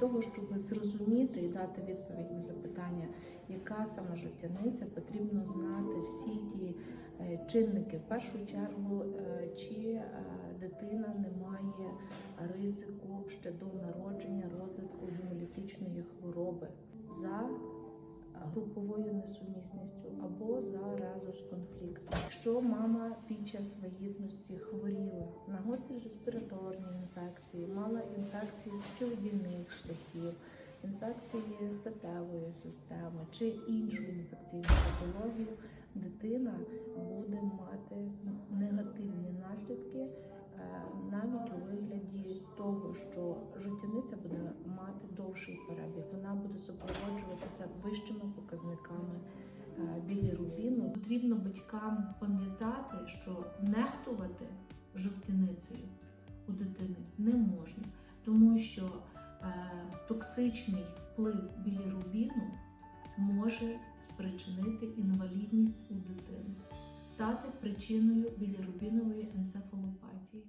того, щоб зрозуміти і дати відповідь на запитання, яка саме жовтяниця, потрібно знати всі ті е, чинники. В першу чергу, е, чи е, дитина не має ризику ще до народження розвитку гемолітичної хвороби за груповою несумісністю або за резус конфлікту. Якщо мама під час вагітності хворіла на інфекції, мала інфекції сечовидільних шляхів, інфекції статевої системи чи іншу інфекційну патологію, дитина буде мати негативні наслідки е, навіть у вигляді того, що життєниця буде мати довший перебіг, вона буде супроводжуватися вищими показниками е, білірубіну. Потрібно батькам пам'ятати, що нехтувати жовтяницею у дитини не можна, тому що е, токсичний вплив білірубіну може спричинити інвалідність у дитини, стати причиною білірубінової енцефалопатії.